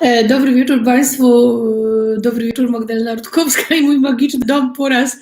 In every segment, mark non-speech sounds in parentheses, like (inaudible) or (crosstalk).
E, Dobry wieczór Państwu. E, Dobry wieczór Magdalena Rutkowska i mój magiczny dom po raz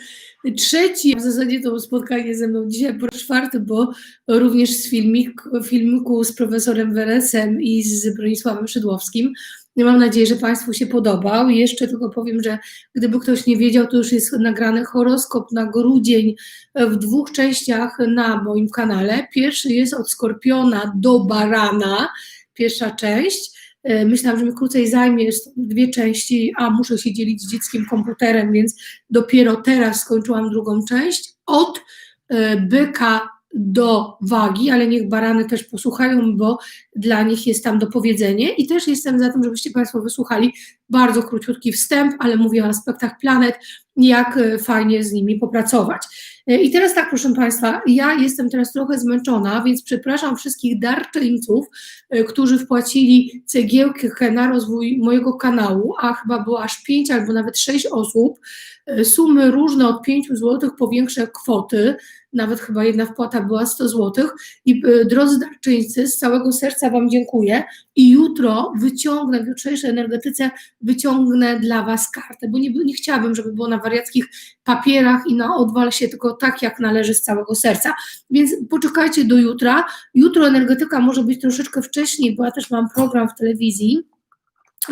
trzeci. W zasadzie to spotkanie ze mną dzisiaj po raz czwarty, bo również z filmik, filmiku z profesorem Weresem i z Bronisławem Szydłowskim. Mam nadzieję, że Państwu się podobał. Jeszcze tylko powiem, że gdyby ktoś nie wiedział, to już jest nagrany horoskop na grudzień w dwóch częściach na moim kanale. Pierwszy jest od Skorpiona do Barana, pierwsza część. E, Myślałam, że mi krócej zajmie, dwie części, a muszę się dzielić z dzieckiem komputerem, więc dopiero teraz skończyłam drugą część. Od e, byka do wagi, ale niech barany też posłuchają, bo dla nich jest tam dopowiedzenie i też jestem za tym, żebyście Państwo wysłuchali bardzo króciutki wstęp, ale mówię o aspektach planet, jak e, fajnie z nimi popracować. E, I teraz tak, proszę Państwa, ja jestem teraz trochę zmęczona, więc przepraszam wszystkich darczyńców, e, którzy wpłacili cegiełkę na rozwój mojego kanału, a chyba było aż 5 albo nawet 6 osób, sumy różne od 5 zł po większe kwoty, nawet chyba jedna wpłata była 100 zł. I e, drodzy darczyńcy, z całego serca Wam dziękuję i jutro wyciągnę, w jutrzejszej energetyce wyciągnę dla Was kartę, bo nie, nie chciałabym, żeby było na wariackich papierach i na odwal się, tylko tak, jak należy z całego serca. Więc poczekajcie do jutra. Jutro energetyka może być troszeczkę wcześniej, bo ja też mam program w telewizji.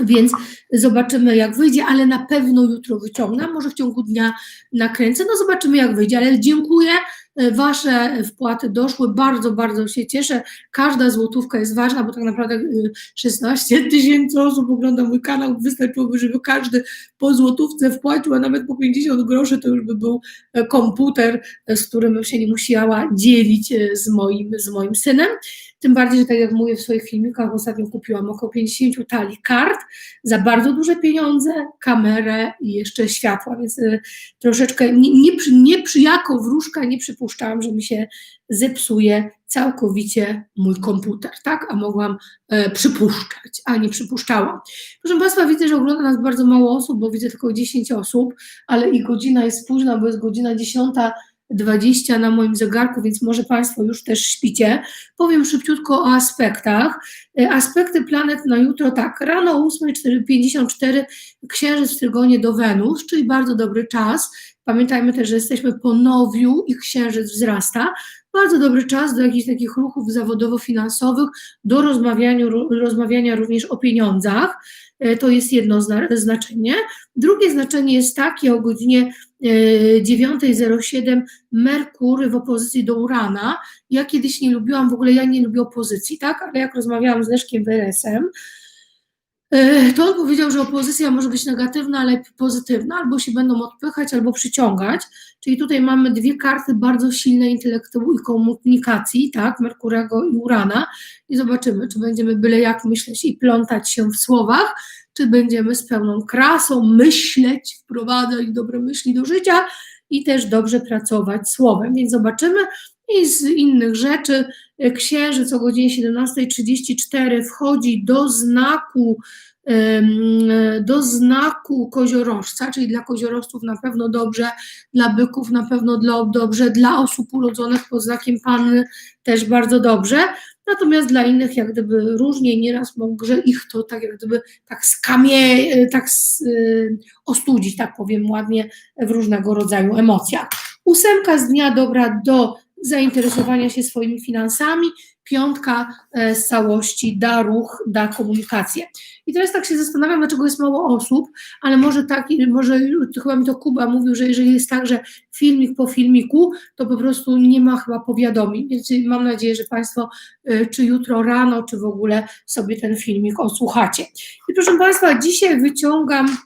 Więc zobaczymy, jak wyjdzie, ale na pewno jutro wyciągnę. Może w ciągu dnia nakręcę. No zobaczymy, jak wyjdzie. Ale dziękuję. E, Wasze wpłaty doszły. Bardzo, bardzo się cieszę. Każda złotówka jest ważna, bo tak naprawdę y, 16 tysięcy osób ogląda mój kanał. Wystarczyłoby, żeby każdy po złotówce wpłacił, a nawet po 50 groszy to już by był e, komputer, e, z którym bym się nie musiała dzielić e, z moim, z moim synem. Tym bardziej, że tak jak mówię w swoich filmikach, ostatnio kupiłam około 50 talii kart za bardzo duże pieniądze, kamerę i jeszcze światła, więc troszeczkę nie, nie, przy- nie przy jako wróżka nie przypuszczałam, że mi się zepsuje całkowicie mój komputer, tak? A mogłam e, przypuszczać, a nie przypuszczałam. Proszę Państwa, widzę, że ogląda nas bardzo mało osób, bo widzę tylko 10 osób, ale i godzina jest późna, bo jest godzina 10.20 na moim zegarku, więc może Państwo już też śpicie. Powiem szybciutko o aspektach. E, Aspekty planet na jutro tak, rano o 8.54 Księżyc w Trygonie do Wenus, czyli bardzo dobry czas. Pamiętajmy też, że jesteśmy po nowiu i Księżyc wzrasta. Bardzo dobry czas do jakichś takich ruchów zawodowo-finansowych, do rozmawiania, rozmawiania również o pieniądzach. E, To jest jedno zna- znaczenie. Drugie znaczenie jest takie o godzinie e, 9.07 Merkur w opozycji do Urana. Ja kiedyś nie lubiłam, w ogóle ja nie lubię opozycji, tak? Ale jak rozmawiałam z Leszkiem Weresem, e, to on powiedział, że opozycja może być negatywna, ale pozytywna, albo się będą odpychać, albo przyciągać. Czyli tutaj mamy dwie karty bardzo silnej intelektu i komunikacji, tak? Merkurego i Urana. I zobaczymy, czy będziemy byle jak myśleć i plątać się w słowach, czy będziemy z pełną krasą myśleć, wprowadzać dobre myśli do życia i też dobrze pracować słowem. Więc zobaczymy. I z innych rzeczy, księżyc o godzinie 17.34 wchodzi do znaku, do znaku koziorożca, czyli dla koziorożców na pewno dobrze, dla byków na pewno dobrze, dla osób urodzonych pod znakiem panny też bardzo dobrze. Natomiast dla innych jak gdyby różnie, nieraz może ich to tak jak gdyby tak skamie, tak ostudzić, tak powiem ładnie, w różnego rodzaju emocjach. Ósemka z dnia dobra do zainteresowania się swoimi finansami, piątka e, z całości da ruch, da komunikację. I teraz tak się zastanawiam, dlaczego jest mało osób, ale może tak, może chyba mi to Kuba mówił, że jeżeli jest tak, że filmik po filmiku, to po prostu nie ma chyba powiadomień, więc mam nadzieję, że Państwo e, czy jutro rano, czy w ogóle sobie ten filmik odsłuchacie. I proszę Państwa, dzisiaj wyciągam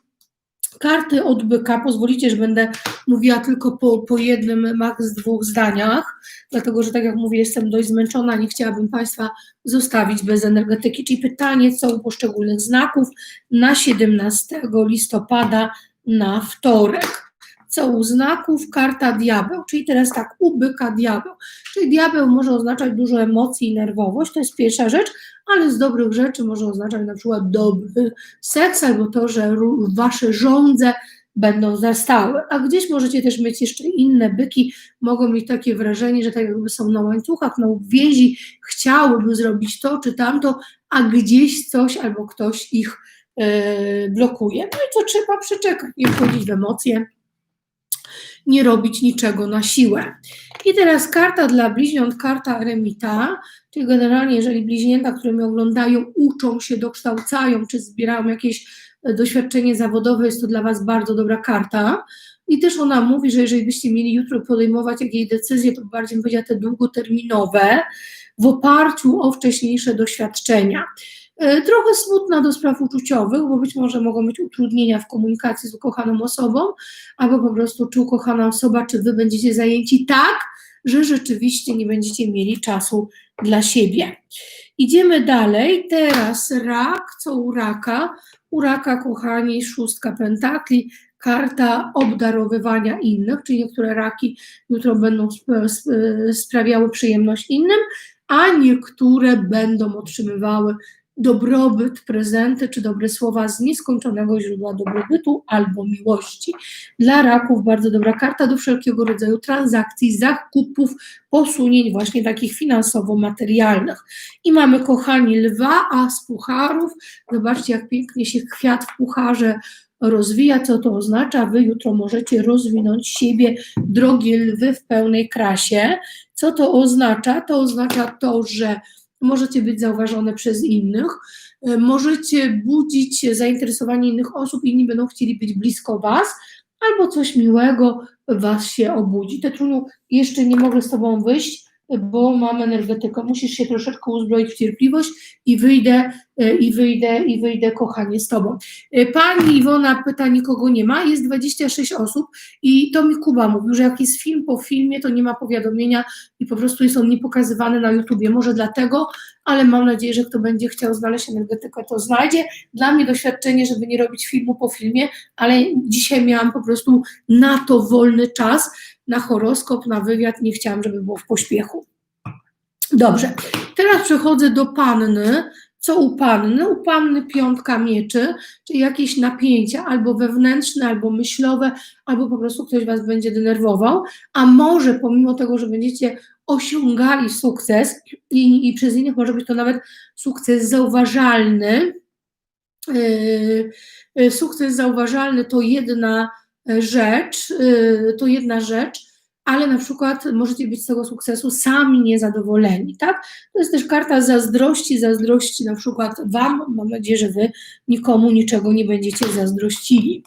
karty od byka. Pozwolicie, że będę mówiła tylko po, po jednym, maks dwóch zdaniach, dlatego że tak jak mówię, jestem dość zmęczona, nie chciałabym Państwa zostawić bez energetyki. Czyli pytanie, co u poszczególnych znaków na 17 listopada na wtorek. Co u znaków? Karta diabeł, czyli teraz tak, u byka diabeł. Czyli diabeł może oznaczać dużo emocji i nerwowość, to jest pierwsza rzecz, ale z dobrych rzeczy może oznaczać na przykład dobry seks albo to, że wasze żądze będą zastałe. A gdzieś możecie też mieć jeszcze inne byki, mogą mieć takie wrażenie, że tak jakby są na łańcuchach, na uwięzi, chciałyby zrobić to czy tamto, a gdzieś coś albo ktoś ich e, blokuje. No i to trzeba przeczekać, nie wchodzić w emocje, nie robić niczego na siłę. I teraz karta dla bliźniąt, karta eremita, czyli generalnie jeżeli bliźnięta, które mnie oglądają, uczą się, dokształcają, czy zbierają jakieś e, doświadczenie zawodowe, jest to dla Was bardzo dobra karta. I też ona mówi, że jeżeli byście mieli jutro podejmować jakieś decyzje, to bardziej będzie te długoterminowe, w oparciu o wcześniejsze doświadczenia. E, trochę smutna do spraw uczuciowych, bo być może mogą być utrudnienia w komunikacji z ukochaną osobą, albo po prostu czy ukochana osoba, czy wy będziecie zajęci tak, że rzeczywiście nie będziecie mieli czasu dla siebie. Idziemy dalej. Teraz rak, co u raka? U raka, kochani, szóstka pentakli, karta obdarowywania innych, czyli niektóre raki jutro będą sprawiały przyjemność innym, a niektóre będą otrzymywały dobrobyt, prezenty czy dobre słowa z nieskończonego źródła dobrobytu albo miłości. Dla raków bardzo dobra karta do wszelkiego rodzaju transakcji, zakupów, posunięć właśnie takich finansowo-materialnych. I mamy kochani lwa, a z pucharów, zobaczcie jak pięknie się kwiat w pucharze rozwija, co to oznacza? Wy jutro możecie rozwinąć siebie, drogie lwy w pełnej krasie. Co to oznacza? To oznacza to, że możecie być zauważone przez innych, e, możecie budzić zainteresowanie innych osób, inni będą chcieli być blisko Was, albo coś miłego Was się obudzi. Tetruniu, jeszcze nie mogę z Tobą wyjść, bo mam energetykę, musisz się troszeczkę uzbroić w cierpliwość i wyjdę, e, i wyjdę, i wyjdę, kochanie, z Tobą. E, pani Iwona pyta, nikogo nie ma, jest 26 osób i to mi Kuba mówił, że jak jest film po filmie, to nie ma powiadomienia i po prostu jest on niepokazywany na YouTubie, może dlatego, ale mam nadzieję, że kto będzie chciał znaleźć energetykę, to znajdzie. Dla mnie doświadczenie, żeby nie robić filmu po filmie, ale dzisiaj miałam po prostu na to wolny czas, na horoskop, na wywiad, nie chciałam, żeby było w pośpiechu. Dobrze, teraz przechodzę do panny. Co u panny? U panny piątka mieczy, czyli jakieś napięcia albo wewnętrzne, albo myślowe, albo po prostu ktoś was będzie denerwował, a może pomimo tego, że będziecie osiągali sukces i, i przez innych może być to nawet sukces zauważalny, yy, yy sukces zauważalny to jedna rzecz, y, to jedna rzecz, ale na przykład możecie być z tego sukcesu sami niezadowoleni, tak? To jest też karta zazdrości, zazdrości na przykład Wam, mam nadzieję, że Wy nikomu niczego nie będziecie zazdrościli.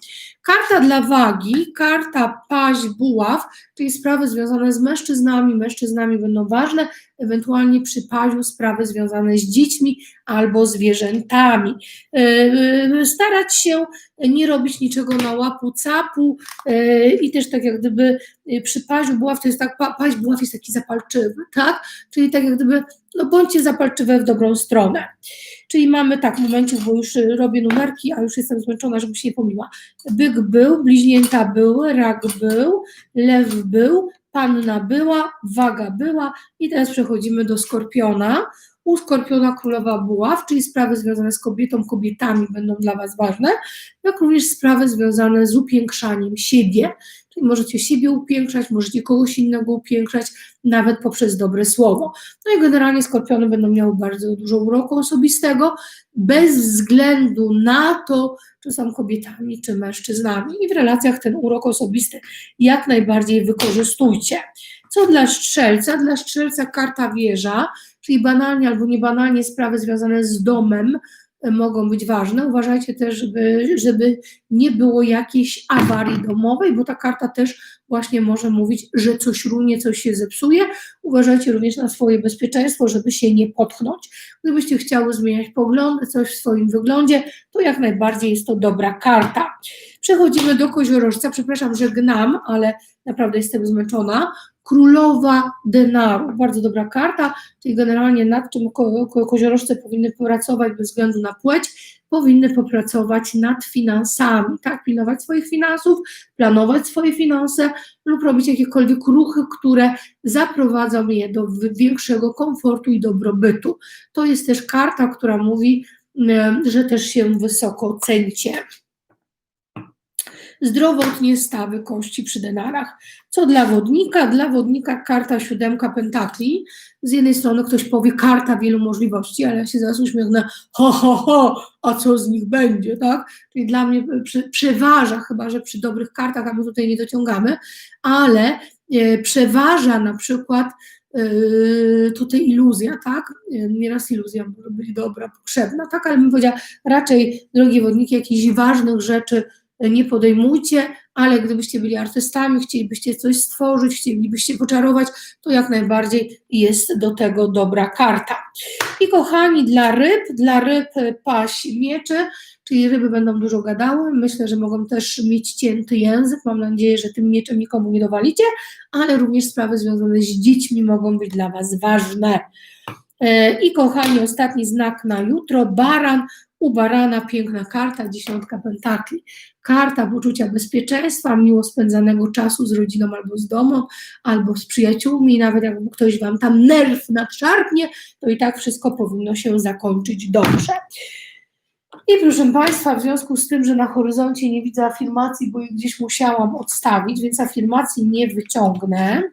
Karta dla wagi, karta paź, buław, czyli sprawy związane z mężczyznami, mężczyznami będą ważne, ewentualnie przy paziu sprawy związane z dziećmi albo zwierzętami. E, e, starać się nie robić niczego na łapu capu e, i też tak jak gdyby przy paziu buław to jest tak, paź buław jest taki zapalczywy, tak? Czyli tak jak gdyby, no bądźcie zapalczywe w dobrą stronę. Czyli mamy tak, w momencie, bo już robię numerki, a już jestem zmęczona, żebym się nie pomyliła. Byk był, bliźnięta były, rak był, lew był, panna była, waga była i teraz przechodzimy do skorpiona. U skorpiona królowa buław, czyli sprawy związane z kobietą, kobietami będą dla Was ważne, jak również sprawy związane z upiększaniem siebie, możecie siebie upiększać, możecie kogoś innego upiększać, nawet poprzez dobre słowo. No i generalnie skorpiony będą miały bardzo dużo uroku osobistego, bez względu na to, czy są kobietami, czy mężczyznami. I w relacjach ten urok osobisty jak najbardziej wykorzystujcie. Co dla strzelca? Dla strzelca karta wieża, czyli banalnie albo niebanalnie sprawy związane z domem, mogą być ważne. Uważajcie też, żeby, żeby nie było jakiejś awarii domowej, bo ta karta też właśnie może mówić, że coś runie, coś się zepsuje. Uważajcie również na swoje bezpieczeństwo, żeby się nie potknąć. Gdybyście chciały zmieniać poglądy, coś w swoim wyglądzie, to jak najbardziej jest to dobra karta. Przechodzimy do koziorożca. Przepraszam, że gnam, ale naprawdę jestem zmęczona. Królowa denaru, bardzo dobra karta, czyli generalnie nad czym ko ko koziorożce powinny pracować bez względu na płeć, powinny popracować nad finansami, tak, pilnować swoich finansów, planować swoje finanse lub robić jakiekolwiek ruchy, które zaprowadzą je do większego komfortu i dobrobytu. To jest też karta, która mówi, że też się wysoko cencie. Zdrowotnie stawy kości przy denarach. Co dla wodnika? Dla wodnika karta siódemka pentakli. Z jednej strony ktoś powie karta wielu możliwości, ale ja się zaraz uśmiechnę, ho, ho, ho, a co z nich będzie, tak? Czyli dla mnie przy, przeważa, chyba że przy dobrych kartach, a my tutaj nie dociągamy, ale e, przeważa na przykład e, tutaj iluzja, tak? E, Nieraz iluzja może być dobra, potrzebna, tak? Ale bym powiedziała, raczej, drogie wodniki, jakichś ważnych rzeczy nie podejmujcie, ale gdybyście byli artystami, chcielibyście coś stworzyć, chcielibyście poczarować, to jak najbardziej jest do tego dobra karta. I kochani, dla ryb, dla ryb paść miecze, czyli ryby będą dużo gadały. Myślę, że mogą też mieć cięty język. Mam nadzieję, że tym mieczem nikomu nie dowalicie, ale również sprawy związane z dziećmi mogą być dla Was ważne. E, I kochani, ostatni znak na jutro, baran. U barana piękna karta, dziesiątka pentakli. Karta poczucia bezpieczeństwa, miło spędzanego czasu z rodziną albo z domem, albo z przyjaciółmi, nawet jak ktoś Wam tam nerw nadszarpnie, to i tak wszystko powinno się zakończyć dobrze. I proszę Państwa, w związku z tym, że na horyzoncie nie widzę afirmacji, bo ich gdzieś musiałam odstawić, więc afirmacji nie wyciągnę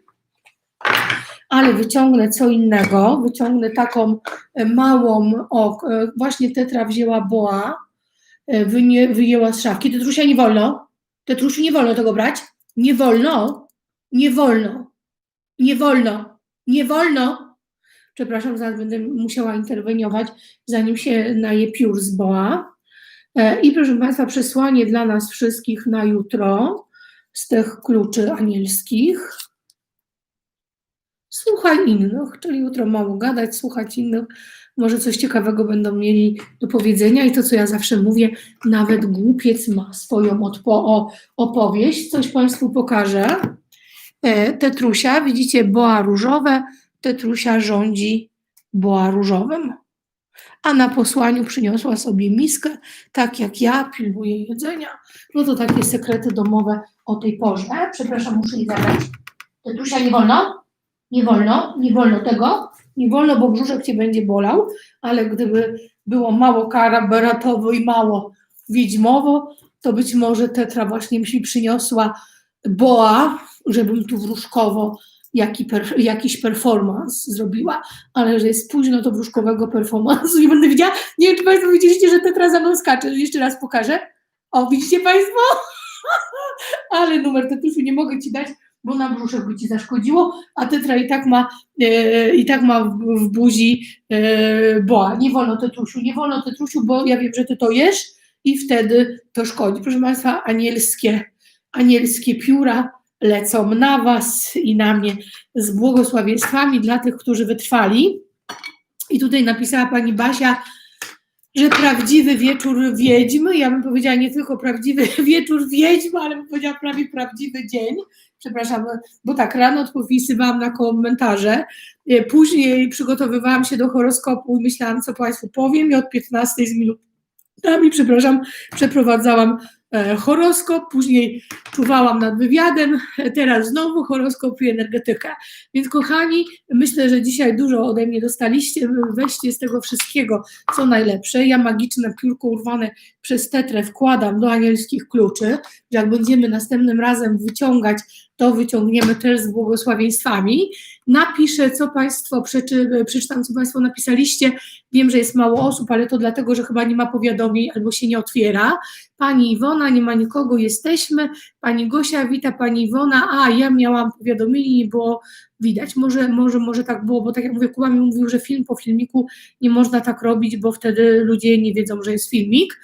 ale wyciągnę co innego, wyciągnę taką e, małą, o, e, właśnie tetra wzięła boa, e, wynie, wyjęła z szafki. Tetrusia nie wolno, Tetrusiu nie wolno tego brać, nie wolno, nie wolno, nie wolno, nie wolno. Przepraszam, zaraz będę musiała interweniować, zanim się naje piór z boa. I proszę Państwa, przesłanie dla nas wszystkich na jutro z tych kluczy anielskich. Słuchaj innych, czyli jutro mało gadać, słuchać innych, może coś ciekawego będą mieli do powiedzenia i to, co ja zawsze mówię, nawet głupiec ma swoją odpo- opowieść, coś Państwu pokażę. E, Tetrusia, widzicie, boa różowe, Tetrusia rządzi boa różowym, a na posłaniu przyniosła sobie miskę, tak jak ja, pilnuję jedzenia. No to takie sekrety domowe o tej porze. Przepraszam, muszę je zabrać. Tetrusia, nie wolno? Nie wolno, nie wolno tego, nie wolno, bo brzuszek cię będzie bolał, ale gdyby było mało karaberatowo i mało wiedźmowo, to być może tetra właśnie mi przyniosła boa, żebym tu wróżkowo jaki per, jakiś performance zrobiła, ale że jest późno, to wróżkowego performance'u nie będę widziała. Nie wiem, czy Państwo widzieliście, że tetra za mną skacze. Jeszcze raz pokażę. O, widzicie Państwo? (laughs) ale numer tetuszu nie mogę Ci dać, bo na brzuszek by ci zaszkodziło, a tetra i tak ma, e, i tak ma w, w buzi e, boa. Nie wolno tetrusiu, nie wolno tetrusiu, bo ja wiem, że ty to jesz i wtedy to szkodzi. Proszę Państwa, anielskie, anielskie pióra lecą na Was i na mnie z błogosławieństwami dla tych, którzy wytrwali. I tutaj napisała Pani Basia, że prawdziwy wieczór wiedźmy, ja bym powiedziała nie tylko prawdziwy (laughs) wieczór wiedźmy, ale bym powiedziała prawie prawdziwy dzień, przepraszam, bo tak rano odpisywałam na komentarze, e, później przygotowywałam się do horoskopu i myślałam, co Państwu powiem i od 15 z minutami, przepraszam, przeprowadzałam horoskop, później czuwałam nad wywiadem, teraz znowu horoskop i energetykę. Więc kochani, myślę, że dzisiaj dużo ode mnie dostaliście, weźcie z tego wszystkiego, co najlepsze. Ja magiczne piórko urwane przez tetrę wkładam do anielskich kluczy, że jak będziemy następnym razem wyciągać to wyciągniemy też z błogosławieństwami. Napiszę, co Państwo, przeczy, przeczytam, co Państwo napisaliście. Wiem, że jest mało osób, ale to dlatego, że chyba nie ma powiadomień albo się nie otwiera. Pani Iwona, nie ma nikogo, jesteśmy. Pani Gosia, wita Pani Iwona. A, ja miałam powiadomienie, nie było widać. Może, może, może tak było, bo tak jak mówię, Kuba mi mówił, że film po filmiku nie można tak robić, bo wtedy ludzie nie wiedzą, że jest filmik.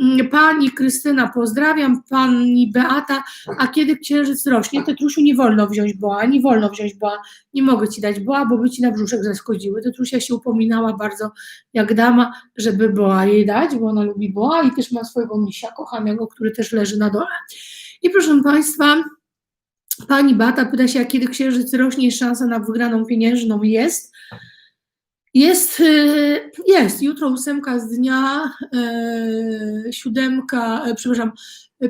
Mm, pani Krystyna, pozdrawiam, pani Beata, a kiedy księżyc rośnie, Tetrusiu nie wolno wziąć boa, nie wolno wziąć boa, nie mogę ci dać boa, bo by ci na brzuszek zaszkodziły. Tetrusia się upominała bardzo jak dama, żeby boa jej dać, bo ona lubi boa i też ma swojego misia kochanego, który też leży na dole. I proszę Państwa, pani Beata pyta się, a kiedy księżyc rośnie, szansa na wygraną pieniężną jest. Jest, y, jest. Jutro ósemka z dnia, e, siódemka, e, przepraszam,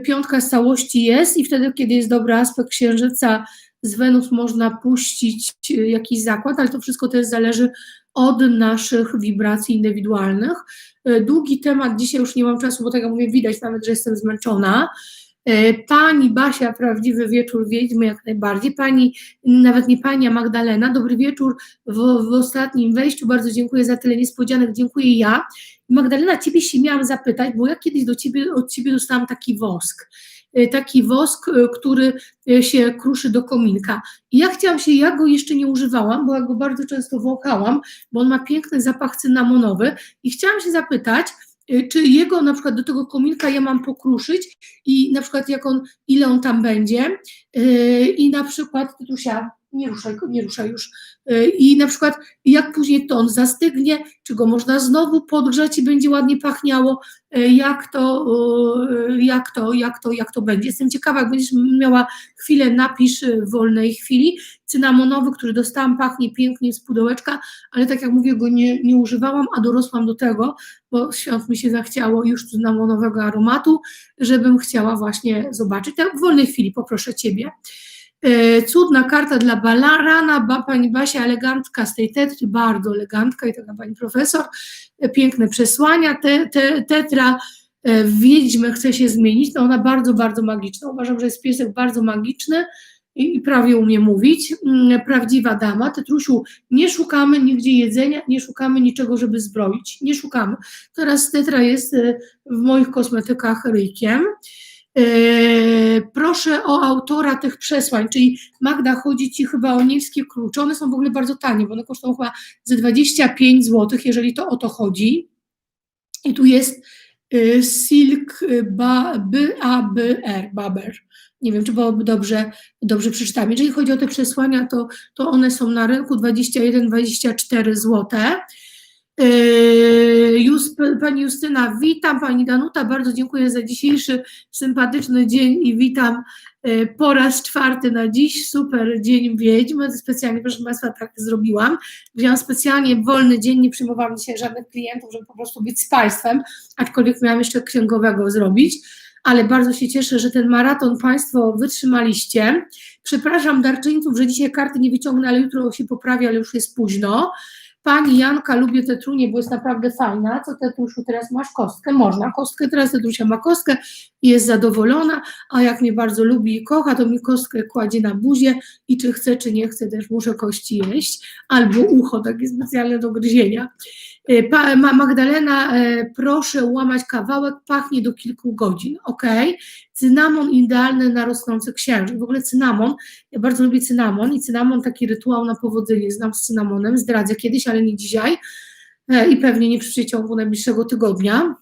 piątka z całości jest i wtedy, kiedy jest dobry aspekt księżyca z Wenus, można puścić jakiś zakład, ale to wszystko też zależy od naszych wibracji indywidualnych. Długi temat, dzisiaj już nie mam czasu, bo tak jak mówię, widać nawet, że jestem zmęczona. E, Pani Basia, prawdziwy wieczór wiedźmy jak najbardziej. Pani, nawet nie pani, a Magdalena, dobry wieczór w, w ostatnim wejściu. Bardzo dziękuję za tyle niespodzianek, dziękuję ja. Magdalena, ciebie się miałam zapytać, bo ja kiedyś do ciebie, od ciebie dostałam taki wosk. E, Taki wosk, e, który się kruszy do kominka. I ja chciałam się, ja go jeszcze nie używałam, bo ja go bardzo często wąchałam, bo on ma piękny zapach cynamonowy i chciałam się zapytać, czy jego na przykład do tego kominka ja mam pokruszyć i na przykład jak on, ile on tam będzie? Yy, i na przykład, Tytusia, nie ruszaj, nie ruszaj już, yy, i na przykład jak później to on zastygnie, czy go można znowu podgrzać i będzie ładnie pachniało, yy, jak to, yy, jak to, jak to, jak to będzie. Jestem ciekawa, jak będziesz miała chwilę, napisz w wolnej chwili, cynamonowy, który dostałam, pachnie pięknie z pudełeczka, ale tak jak mówię, go nie, nie używałam, a dorosłam do tego, bo świąt mi się zachciało już cynamonowego aromatu, żebym chciała właśnie zobaczyć. Tak w wolnej chwili poproszę Ciebie. E, Cudna karta dla Balarana, ba, pani Basia elegancka z tej tetry, bardzo elegancka i taka pani profesor, E, piękne przesłania, te, te, tetra e, w Wiedźmę chce się zmienić, no ona bardzo, bardzo magiczna, uważam, że jest piesek bardzo magiczny i, prawie umie mówić, Mm, prawdziwa dama, Tetrusiu, nie szukamy nigdzie jedzenia, nie szukamy niczego, żeby zbroić, nie szukamy. Teraz tetra jest w moich kosmetykach ryjkiem. E, Proszę o autora tych przesłań, czyli Magda, chodzi Ci chyba o niebskie klucze, one są w ogóle bardzo tanie, bo one kosztują chyba ze 25 zł, jeżeli to o to chodzi. I tu jest y, Silk y, ba, B-A-B-R, Baber. Nie wiem, czy dobrze, dobrze przeczytałem. Jeżeli chodzi o te przesłania, to, to one są na rynku 21-24 zł. Yy, Jus, pani Justyna, witam. Pani Danuta, bardzo dziękuję za dzisiejszy sympatyczny dzień i witam yy, po raz czwarty na dziś. Super dzień wiedźm. Specjalnie, proszę Państwa, tak zrobiłam. Wziąłam specjalnie wolny dzień, nie przyjmowałam dzisiaj żadnych klientów, żeby po prostu być z Państwem, aczkolwiek miałam jeszcze księgowego zrobić. Ale bardzo się cieszę, że ten maraton Państwo wytrzymaliście. Przepraszam darczyńców, że dzisiaj karty nie wyciągnę, ale jutro się poprawi, ale już jest późno. Pani Janka, lubię Tetrunię, bo jest naprawdę fajna. Co Tetruszu, teraz masz kostkę? Można kostkę, teraz Tetrusia ma kostkę i jest zadowolona, a jak mnie bardzo lubi i kocha, to mi kostkę kładzie na buzię i czy chce, czy nie chce, też muszę kości jeść, albo ucho takie specjalne do gryzienia. Ma- Magdalena, e, proszę łamać kawałek, pachnie do kilku godzin, ok? Cynamon idealny na rosnący księżyc. W ogóle cynamon, ja bardzo lubię cynamon i cynamon taki rytuał na powodzenie znam z cynamonem, zdradzę kiedyś, ale nie dzisiaj e, i pewnie nie w przeciągu najbliższego tygodnia.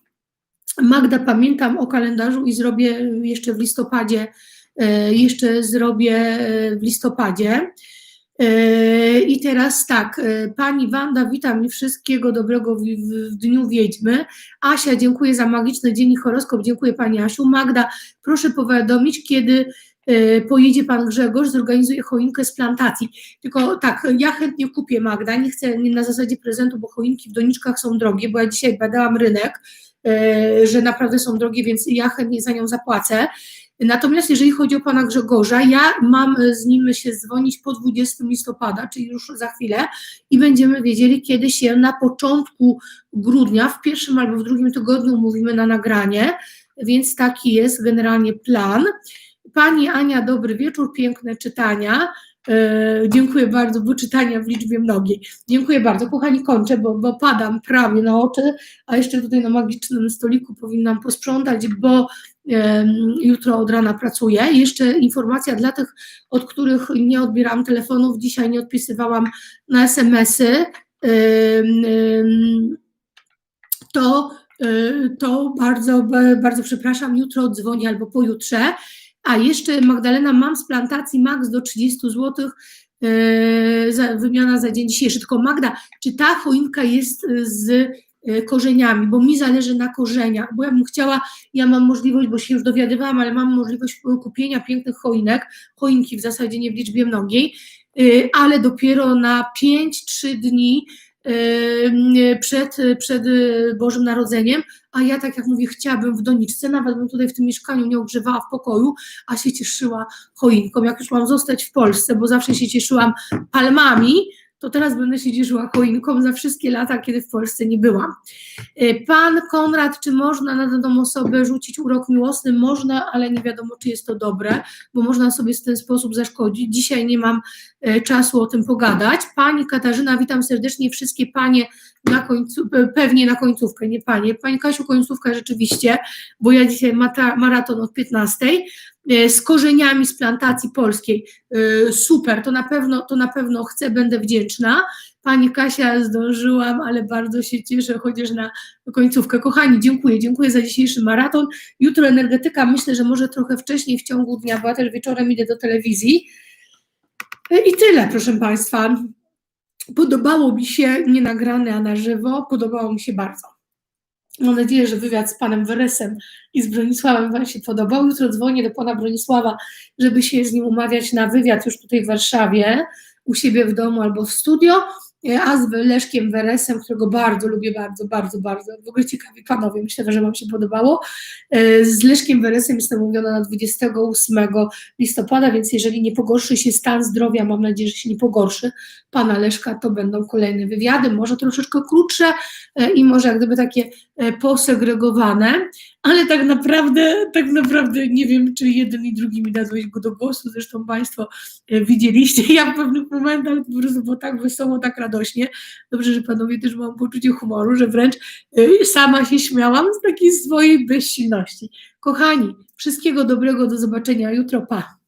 Magda, pamiętam o kalendarzu i zrobię jeszcze w listopadzie, e, jeszcze zrobię e, w listopadzie. E, I teraz tak, e, pani Wanda, witam i wszystkiego dobrego w, w, Dniu Wiedźmy. Asia, dziękuję za magiczny dzień i horoskop, dziękuję pani Asiu. Magda, proszę powiadomić, kiedy e, pojedzie pan Grzegorz, zorganizuje choinkę z plantacji. Tylko tak, ja chętnie kupię Magda, nie chcę nie na zasadzie prezentu, bo choinki w doniczkach są drogie, bo ja dzisiaj badałam rynek, że naprawdę są drogie, więc ja chętnie za nią zapłacę. Natomiast jeżeli chodzi o pana Grzegorza, ja mam z nim się dzwonić po 20 listopada, czyli już za chwilę, i będziemy wiedzieli, kiedy się na początku grudnia, w pierwszym albo w drugim tygodniu umówimy na nagranie, więc taki jest generalnie plan. Pani Ania, dobry wieczór, piękne czytania. E, dziękuję bardzo, bo czytania w liczbie mnogiej. Dziękuję bardzo. Kochani, kończę, bo, bo padam prawie na oczy, a jeszcze tutaj na magicznym stoliku powinnam posprzątać, bo jutro od rana pracuję. Jeszcze informacja dla tych, od których nie odbierałam telefonów, dzisiaj nie odpisywałam na SMS-y. To, e, to bardzo, bardzo przepraszam, jutro odzwonię albo pojutrze. A jeszcze Magdalena, mam z plantacji max do 30 zł, e, wymiana za dzień dzisiejszy. Tylko Magda, czy ta choinka jest z korzeniami, bo mi zależy na korzeniach, bo ja bym chciała, ja mam możliwość, bo się już dowiadywałam, ale mam możliwość kupienia pięknych choinek, choinki w zasadzie nie w liczbie mnogiej, e, ale dopiero na 5-3 dni e, przed, przed e, Bożym Narodzeniem, a ja tak jak mówię, chciałabym w doniczce, nawet bym tutaj w tym mieszkaniu nie ogrzewała w pokoju, a się cieszyła choinką. Jak już mam zostać w Polsce, bo zawsze się cieszyłam palmami, to teraz będę się cieszyła choinką za wszystkie lata, kiedy w Polsce nie byłam. E, Pan Konrad, czy można na daną osobę rzucić urok miłosny? Można, ale nie wiadomo, czy jest to dobre, bo można sobie w ten sposób zaszkodzić. Dzisiaj nie mam e, czasu o tym pogadać. Pani Katarzyna, witam serdecznie wszystkie panie na końcu, pe- pewnie na końcówkę, nie panie. Pani Kasiu, końcówka rzeczywiście, bo ja dzisiaj maraton od 15 e, z korzeniami z plantacji polskiej. E, Super, to na pewno, to na pewno chcę, będę wdzięczna. Pani Kasia, zdążyłam, ale bardzo się cieszę, chociaż na końcówkę. Kochani, dziękuję, dziękuję za dzisiejszy maraton. Jutro energetyka, myślę, że może trochę wcześniej w ciągu dnia, bo ja też wieczorem idę do telewizji. E, I tyle, proszę Państwa. Podobało mi się, nie nagrane, a na żywo, podobało mi się bardzo. Mam nadzieję, że wywiad z panem Weresem i z Bronisławem Wam się podobał. Jutro dzwonię do pana Bronisława, żeby się z nim umawiać na wywiad już tutaj w Warszawie, u siebie w domu albo w studio, a z Leszkiem Weresem, którego bardzo lubię, bardzo, bardzo, bardzo. W ogóle ciekawi panowie, myślę, że Wam się podobało. E, Z Leszkiem Weresem jestem umówiona na 28 listopada, więc jeżeli nie pogorszy się stan zdrowia, mam nadzieję, że się nie pogorszy, pana Leszka, to będą kolejne wywiady, może troszeczkę krótsze e, i może jak gdyby takie e, posegregowane, ale tak naprawdę, tak naprawdę nie wiem, czy jeden i drugi mi go do głosu, zresztą Państwo e, widzieliście, ja w pewnych momentach po prostu było tak wesoło, tak radośnie, dobrze, że Panowie też mają poczucie humoru, że wręcz e, sama się śmiałam z takiej swojej bezsilności. Kochani, wszystkiego dobrego, do zobaczenia jutro, pa!